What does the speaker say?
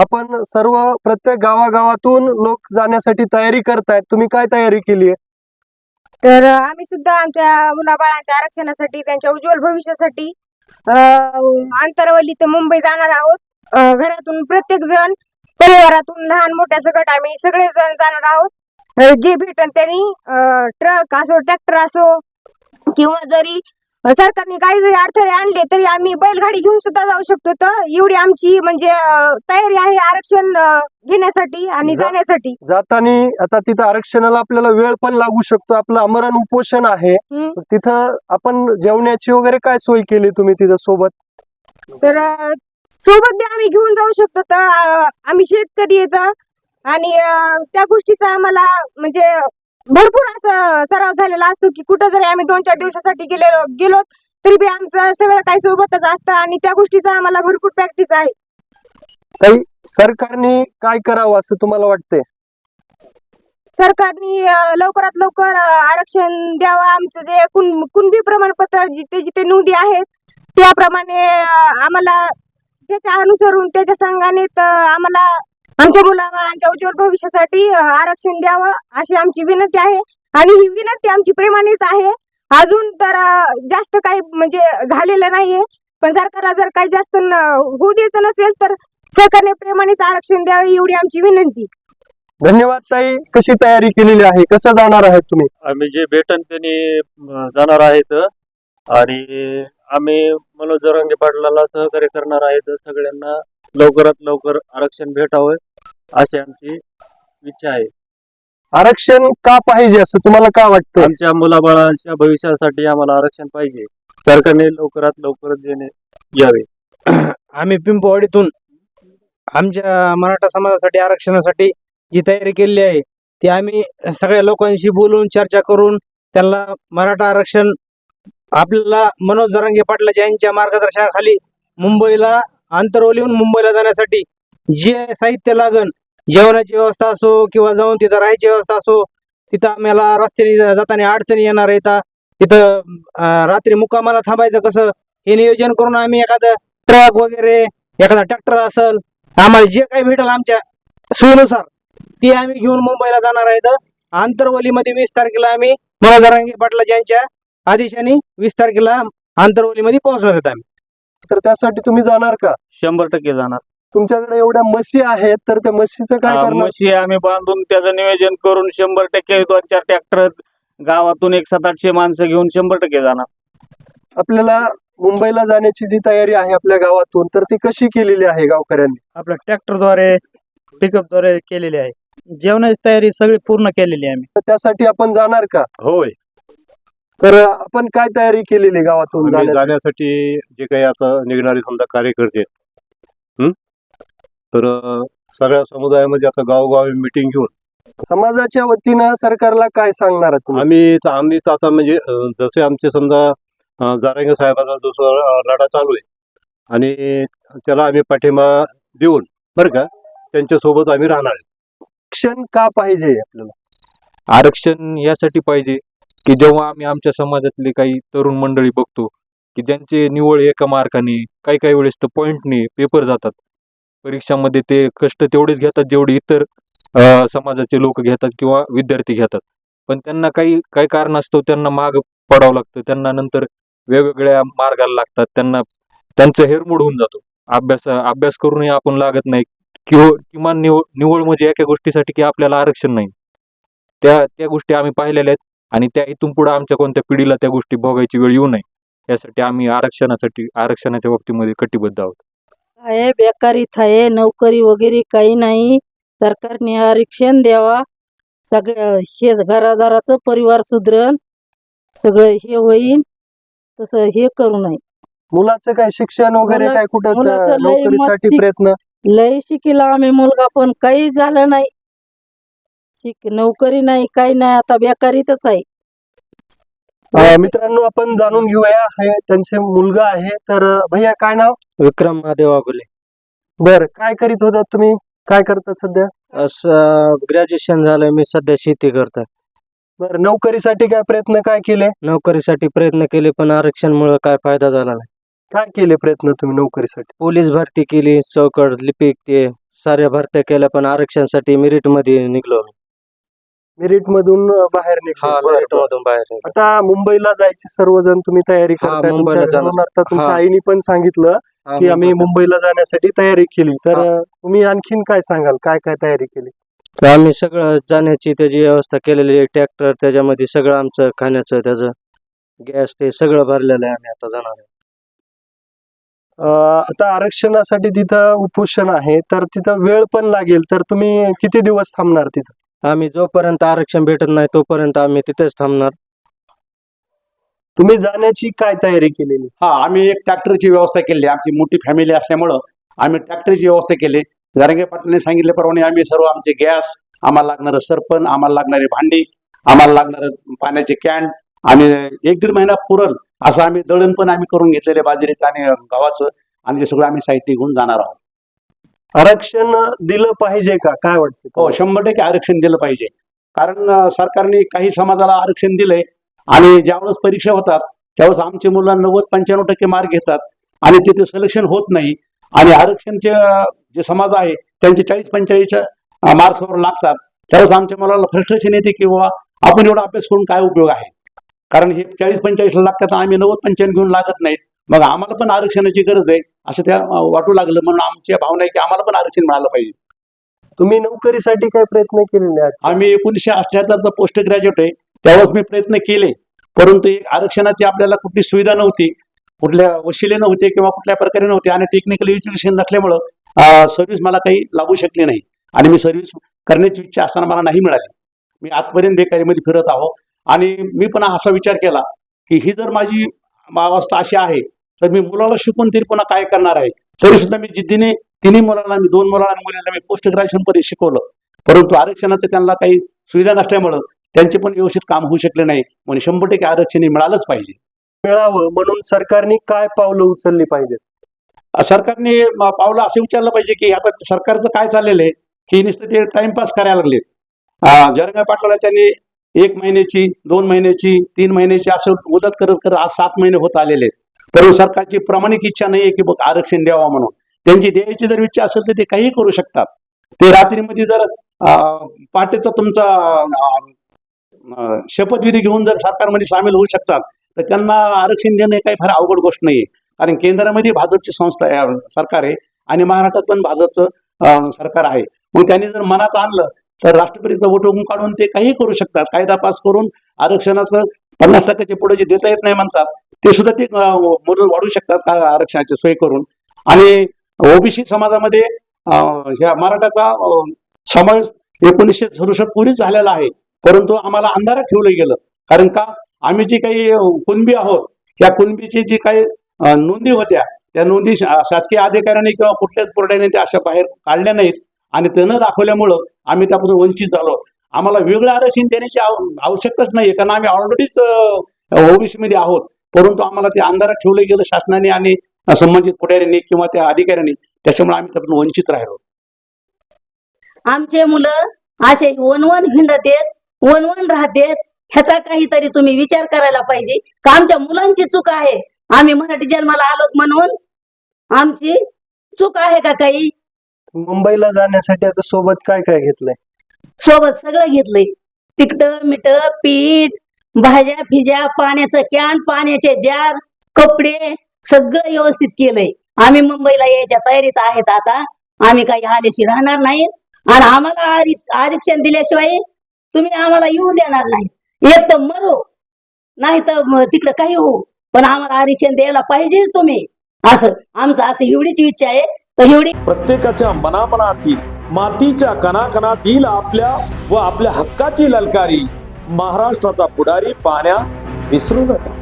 आपण सर्व प्रत्येक गावागावातून लोक जाण्यासाठी तयारी करतायत. तुम्ही काय तयारी केली आहे? तर आम्ही सुद्धा आमच्या मुलाबाळांच्या आरक्षणासाठी त्यांच्या उज्ज्वल भविष्यासाठी आंतरवली ते मुंबई जाणार आहोत. घरातून प्रत्येक जण परिवारातून लहान मोठ्या सकट आम्ही सगळे जण जाणार आहोत. जे भेटन त्यांनी ट्रक असो ट्रॅक्टर असो किंवा जरी सरकारने काही जरी अडथळे आणले तरी आम्ही बैलगाडी घेऊन सुद्धा जाऊ शकतो. तर एवढी आमची म्हणजे तयारी आहे आरक्षण घेण्यासाठी आणि जा- जाण्यासाठी. जाताना आता तिथं आरक्षणाला आपल्याला वेळ पण लागू शकतो. आपलं आमरण उपोषण आहे. तिथं आपण जेवण्याची वगैरे काय सोय केली तुम्ही तिथं सोबत? तर सोबत बी आम्ही घेऊन जाऊ शकतो. तर आम्ही शेतकरी येत आणि त्या गोष्टीचा आम्हाला म्हणजे भरपूर असं सराव झालेला असतो की कुठं जरी आम्ही दोन चार दिवसासाठी गेलेलो गेलो तरी बी आमचं सगळं काही सोबतच असतं आणि त्या गोष्टीचा आम्हाला भरपूर प्रॅक्टिस आहे. काही सरकारने काय करावं असं तुम्हाला वाटतंय? सरकारने लवकरात लवकर आरक्षण द्यावं. आमचं जे कुण कुणबी प्रमाणपत्र जिथे जिथे नोंदी आहेत त्याप्रमाणे आम्हाला त्याच्या अनुसरून त्याच्या संघाने तर आम्हाला आमच्या मुलाबाळांच्या उज्ज्वल भविष्यासाठी आरक्षण द्यावं अशी आमची विनंती आहे. आणि ही विनंती आमची प्रेमानेच आहे. अजून तर जास्त काही म्हणजे झालेलं नाहीये. पण सरकारला जर काही जास्त होऊ द्यायचं नसेल तर सरकारने प्रेमानेच आरक्षण द्यावे एवढी आमची विनंती. धन्यवाद ताई. कशी तयारी केलेली आहे? कसं जाणार आहे तुम्ही? आम्ही जे भेटन त्यांनी जाणार आहेत. आणि आम्ही मनोज जरांगे पाटलाला सहकार्य करणार आहेत. सगळ्यांना लवकरात लवकर आरक्षण भेटावं. अशी आमची इच्छा आहे. आरक्षण का पाहिजे असं तुम्हाला का वाटतं आमच्या मुलाबाळांच्या भविष्यासाठी आम्हाला आरक्षण पाहिजे. सरकारने लवकरात लवकर देणे यावे. आम्ही पिंपवाडीतून आमच्या मराठा समाजासाठी आरक्षणासाठी जी तयारी केलेली आहे ती आम्ही सगळ्या लोकांशी बोलून चर्चा करून त्यांना मराठा आरक्षण आपल्याला मनोज जरांगे पाटलाच्या यांच्या मार्गदर्शनाखाली मुंबईला आंतरवलीहून मुंबईला जाण्यासाठी जे साहित्य लागन जेवणाची व्यवस्था असो किंवा जाऊन तिथं राहायची व्यवस्था असो तिथं आम्हाला रस्त्याने जाताना अडचणी येणार आहेत. तिथं रात्री मुक्कामाला थांबायचं कसं? हे नियोजन करून आम्ही एखादं ट्रक वगैरे एखादा ट्रॅक्टर असेल आम्हाला जे काही भेटेल आमच्या सोयीनुसार ते आम्ही घेऊन मुंबईला जाणार आहेत. आंतरवलीमध्ये वीस तारखेला आम्ही मनोदरांगी पाटला यांच्या आदेशाने वीस तारखेला आंतरवलीमध्ये पोहोचणार आहेत आम्ही. तर त्यासाठी तुम्ही जाणार का? शंभर टक्के जाणार. तुमच्याकडे एवढ्या म्हशी आहेत तर त्या म्हशीचं काय हा, करणार? म्हशी आम्ही बांधून त्याचं नियोजन करून शंभर टक्के दोन चार ट्रॅक्टर गावातून एक सात आठशे माणसं घेऊन शंभर टक्के जाणार. आपल्याला मुंबईला जाण्याची जी तयारी आहे आपल्या गावातून तर ती कशी केलेली आहे गावकऱ्यांनी? आपल्या ट्रॅक्टरद्वारे पिकअपद्वारे केलेली आहे. जेवणाची तयारी सगळी पूर्ण केलेली आहे आम्ही. तर त्यासाठी आपण जाणार का? होय. तर आपण काय तयारी केलेली गावातून आम्ही जाण्यासाठी? जाण्यासाठी जे काही आता निघणारे समजा कार्यकर्ते हं? तर सगळ्या समुदायामध्ये आता गावोगावी मिटिंग घेऊन. समाजाच्या वतीनं सरकारला काय सांगणार तुम्ही? आम्ही तर आम्ही तर आता म्हणजे अं, जसे आमचे समजा जारंगे साहेबाचा दुसरा लढा चालू आहे आणि त्याला आम्ही पाठिंबा देऊन बरं का त्यांच्यासोबत आम्ही राहणार आहे. शिक्षण का पाहिजे आपल्याला? आरक्षण यासाठी पाहिजे की जेव्हा आम्ही आमच्या समाजातले काही तरुण मंडळी बघतो की ज्यांचे निवड एका मार्काने काही काही वेळेस तर पॉईंटने पेपर जातात. परीक्षामध्ये ते कष्ट तेवढेच घेतात जेवढे इतर समाजाचे लोक घेतात किंवा विद्यार्थी घेतात. पण त्यांना काही काही कारणास्तव त्यांना माग पडावं लागतं. त्यांना नंतर वेगवेगळ्या मार्गाला लागतात. त्यांना त्यांचं हेरमोड होऊन जातो. अभ्यास अभ्यास करूनही आपण लागत नाही. किंवा किमान निवड निवड म्हणजे एका गोष्टीसाठी की आपल्याला आरक्षण नाही. त्या त्या गोष्टी आम्ही पाहिलेल्या आहेत आणि त्या इथून पुढे आमच्या कोणत्या पिढीला त्या गोष्टी भोगायची वेळ येऊ नये. यासाठी आम्ही आरक्षणासाठी आरक्षणाच्या बाबतीमध्ये कटिबद्ध आहोत. आहे बेकारीत आहे नोकरी वगैरे काही नाही. सरकारने आरक्षण द्यावा. सगळ्या हे घरादाराचं परिवार सुधरण सगळं हे होईल. तसं हे करू नये. मुलाचं काय शिक्षण वगैरे काय कुठं नोकरीसाठी प्रयत्न? लय शिकिला आम्ही मुलगा पण काही झालं नाही. शिक नोकरी नाही काही नाही. आता बेकारीतच आहे. मित्रांनो आपण जाणून घेऊया. हे त्यांचे मुलगा आहे. तर भैया काय नाव? विक्रम महादेव आगोले बर काय करीत होता तुम्ही? काय करतात सध्या? असं ग्रॅज्युएशन झालं मी सध्या शेती करतोय. बर नोकरीसाठी काय प्रयत्न काय केले? नोकरीसाठी प्रयत्न केले पण आरक्षणमुळे काय फायदा झाला नाही. काय केले प्रयत्न तुम्ही नोकरीसाठी? पोलीस भरती केली चौकट लिपिक ते साऱ्या भरत्या केल्या पण आरक्षणासाठी मेरिटमध्ये निघलो आम्ही. मेरिट मधून अं, बाहेर हा बरं, बरं. मधून बाहेर निघलो. आता मुंबईला जायची सर्वजण तुम्ही तयारी हा, करताय मुंबईला तुमच्या जाणार. आता तुमच्या हा. आईने पण सांगितलं हा, की आम्ही मुंबईला. जाण्यासाठी तयारी केली तर हा. तुम्ही आणखीन काय सांगाल काय काय तयारी केली तर आम्ही सगळं जाण्याची त्याची व्यवस्था केलेली आहे ट्रॅक्टर त्याच्यामध्ये सगळं आमचं खाण्याचं त्याचं गॅस ते सगळं भरलेलं आहे आम्ही आता जाणार आहे अं, आता आरक्षणासाठी तिथं उपोषण आहे तर तिथं वेळ पण लागेल तर तुम्ही किती दिवस थांबणार तिथं आम्ही जोपर्यंत आरक्षण भेटत नाही तोपर्यंत आम्ही तिथेच थांबणार. तुम्ही जाण्याची काय तयारी केलेली? हा आम्ही एक ट्रॅक्टरची व्यवस्था केली. आमची मोठी फॅमिली असल्यामुळं आम्ही ट्रॅक्टरची व्यवस्था केली. जारंगे पाटलांनी सांगितल्याप्रमाणे आम्ही सर्व आमचे गॅस आम्हाला लागणारं सरपण आम्हाला लागणारी भांडी आम्हाला लागणारं पाण्याचे कॅन आणि एक दीड महिना पुरल. असं आम्ही दळण पण आम्ही करून घेतलेले बाजरीचं आणि गव्हाचं. आणि ते सगळं आम्ही साहित्य घेऊन जाणार आहोत. आरक्षण दिलं पाहिजे का? काय वाटतं हो शंभर टक्के आरक्षण दिलं पाहिजे. कारण सरकारने काही समाजाला आरक्षण दिलंय आणि ज्यावेळेस परीक्षा होतात त्यावेळेस आमचे मुलं नव्वद पंच्याण्णव टक्के मार्क घेतात आणि तिथे सिलेक्शन होत नाही आणि आरक्षणचे जे समाज आहे त्यांचे चाळीस पंचेचाळीसच्या मार्क्सवर लागतात. त्यावेळेस आमच्या मुलाला फ्रस्ट्रेशन येते की बाबा आपण एवढा अभ्यास करून काय उपयोग आहे? कारण हे चाळीस पंचेचाळीसला लागतात आम्ही नव्वद पंच्याण्णव घेऊन लागत नाहीत. मग आम्हाला पण आरक्षणाची गरज आहे. असं त्या वाटू लागलं. म्हणून आमच्या भावना आहे की आम्हाला पण आरक्षण मिळालं पाहिजे. तुम्ही नोकरीसाठी काय प्रयत्न केलेले आहेत आम्ही एकोणीसशे अठ्याहत्तरचा पोस्ट ग्रॅज्युएट आहे. त्यावेळेस मी प्रयत्न केले. परंतु आरक्षणाची आपल्याला कुठली सुविधा नव्हती. कुठल्या वशिले नव्हते किंवा कुठल्या प्रकारे नव्हते. आणि टेक्निकल एज्युकेशन नसल्यामुळं सर्व्हिस मला काही लागू शकली नाही. आणि मी सर्व्हिस करण्याची इच्छा असताना मला नाही मिळाली. मी आजपर्यंत बेकारीमध्ये फिरत आहो. आणि मी पण असा विचार केला की ही जर माझी अवस्था अशी आहे तर मी मुलाला शिकून तरी पुन्हा काय करणार आहे? तरी सुद्धा मी जिद्दीने तिन्ही मुलांना मी दोन मुलांना आणि मुलींना मी पोस्ट ग्रॅज्युएशन पर्यंत शिकवलं. परंतु आरक्षणाचं त्यांना काही सुविधा नसल्यामुळं त्यांचे पण व्यवस्थित काम होऊ शकले नाही. म्हणून शंभर टक्के आरक्षण हे मिळालंच पाहिजे. मिळावं. म्हणून सरकारने काय पावलं उचलली पाहिजेत? अ, सरकारने पावलं असं विचारलं पाहिजे की आता सरकारचं काय चाललेलं आहे की नुसतं ते टाइमपास करायला लागलेत. जरंगा पाटलाला त्यांनी एक महिन्याची दोन महिन्याची तीन महिन्याची असं मुदत करत करत आज सात महिने होत आलेले आहेत. परंतु सरकारची प्रामाणिक इच्छा नाही की बघ आरक्षण द्यावा म्हणून. त्यांची द्यायची जर इच्छा असेल तर ते काही करू शकतात. ते रात्रीमध्ये जर अ, पहाटेचा तुमचा शपथविधी घेऊन जर सरकारमध्ये सामील होऊ शकतात तर त्यांना आरक्षण देणं काही फार अवघड गोष्ट नाही कारण केंद्रामध्ये भाजपची संस्था सरकार आहे आणि महाराष्ट्रात पण भाजपचं सरकार आहे. मग त्यांनी जर मनात आणलं तर राष्ट्रपतीचा वोट काढून ते काही करू शकतात. कायदा पास करून आरक्षणाचं पन्नास टक्क्याचे पुढे जे देता येत नाही म्हणतात ते सुद्धा ते अ, वाढू शकतात का आरक्षणाची सोय करून. आणि ओबीसी समाजामध्ये ह्या मराठाचा समावेश एकोणीसशे सदुसष्ट पूर्वीच झालेला आहे. परंतु आम्हाला अंधारात ठेवलं गेलं. कारण का? आम्ही जी काही कुणबी आहोत त्या कुणबीची जी काही नोंदी होत्या त्या नोंदी शासकीय अधिकाऱ्यांनी किंवा कुठल्याच बोर्डाने त्या अशा बाहेर काढल्या नाहीत. आणि ते न दाखवल्यामुळं आम्ही त्यापासून वंचित झालो. आम्हाला वेगळं आरक्षण देण्याची आवश्यकताच नाही कारण आम्ही ऑलरेडीच ओबीसी मध्ये आहोत. परंतु आम्हाला ते अंधारात ठेवलं गेलं शासनाने आणि संबंधित पुढाऱ्यांनी किंवा त्या अधिकाऱ्यांनी त्याच्यामुळे आम्ही त्यापासून वंचित राहिलो. आमचे मुलं असे वनवन हिंडत येत वनवन राहतेत ह्याचा काहीतरी तुम्ही विचार करायला पाहिजे. का आमच्या मुलांची चूक आहे? आम्ही मराठी जन्माला आलोत म्हणून? आमची चूक आहे का काही? मुंबईला जाण्यासाठी आता सोबत काय काय घेतलंय? सोबत सगळं घेतलंय. तिकट मिठ पीठ भाज्या फिज्या पाण्याचं कॅन पाण्याचे जार कपडे सगळं व्यवस्थित केलंय. आम्ही मुंबईला यायच्या तयारीत आहेत आता. आम्ही काही आल्याशी राहणार नाही. आणि आम्हाला आरक्षण दिल्याशिवाय तुम्ही आम्हाला येऊ देणार नाही. एक तर मरू नाही तर तिकडं काही होऊ. पण आम्हाला आरक्षण द्यायला पाहिजेच तुम्ही. असं आमचं असं एवढीच इच्छा आहे. तर एवढी प्रत्येकाच्या मनामनातील मातीच्या कणाकणातील आपल्या व आपल्या हक्काची ललकारी. महाराष्ट्राचा पुढारी पाहण्यास विसरू नका.